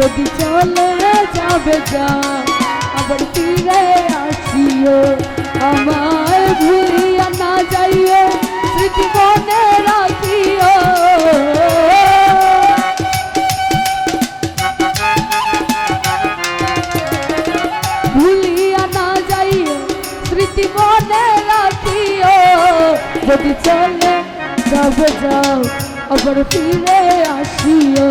যদি চলে যাবে যা, আবার ফিরে আসিও। আমায় ভুলিয়া না যাইও স্মৃতি মনে রাখিও। ভুলিয়া না যাইও স্মৃতি মনে রাখিও। যদি চলে যাবে যাও, আবার ফিরে আসিও।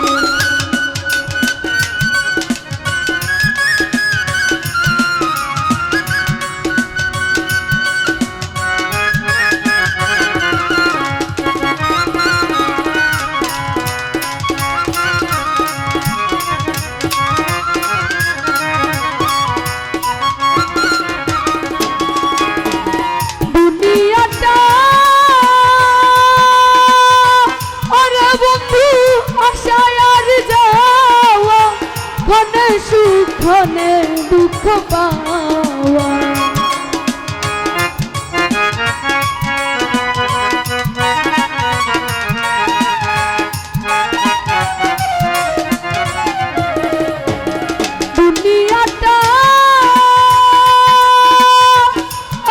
ক্ষণে সুখ ক্ষণে দুঃখ পাওয়া। দুনিয়াটা,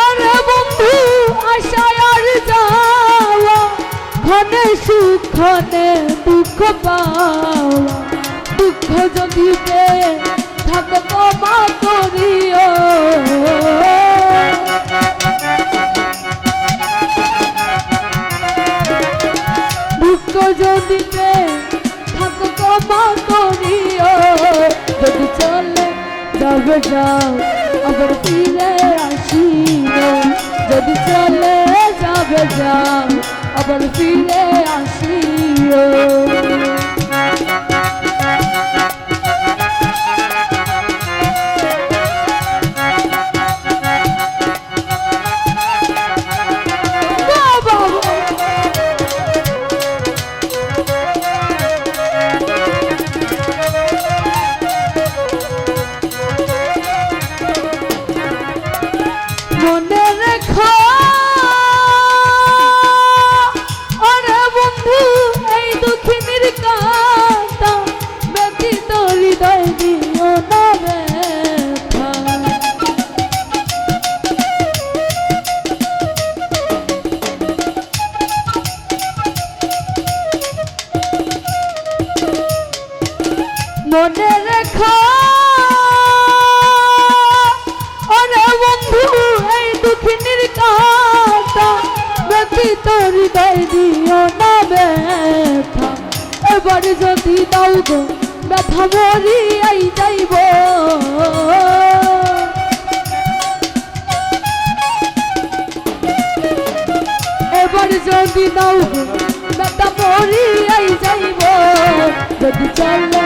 আরে বন্ধু, আশায় আর যাওয়া। ক্ষণে সুখ ক্ষণে দুঃখ পাওয়া। দুঃখ যদি পেয়ে থাকে ক্ষমা করিও। দুঃখ যদি পেয়ে থাকে ক্ষমা করিও। যদি চলে যাবে যাও, আবার ফিরে আসিও। যদি চলে যাবে যাও, আবার ফিরে আসিও। মনে রেখো। আরে বন্ধু, এই দুঃখিনীর কাঁটা ব্যতীত হৃদয় দিও না ব্যথা। এবার যদি দাও গো, ব্যথা মরিয়াই যাইব। এবার যদি দাও ব্যথা মরিয়াই যাইব। যদি চলে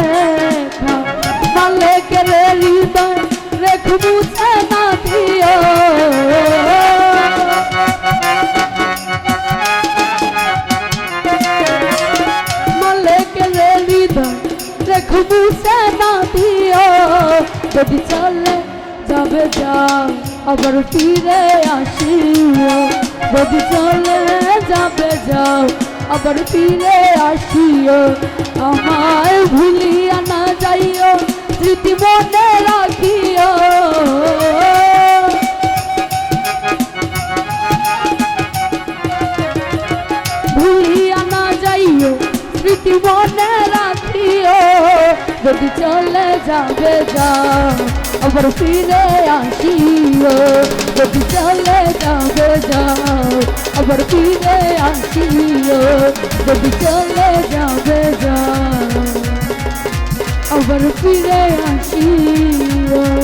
যদি চলে যাবে যাও আবার ফিরে আসিও। যদি চলে যাবে যাও আবার ফিরে আসিও। আমায় ভুলিয়া না যাইও। মনে রাখিও, যদি চলে যাবে যাও আবার ফিরে আসিও, যদি চলে যাবে যাও আবার ফিরে আসিও, যদি চলে যাবে যাও আবার ফিরে আসিও।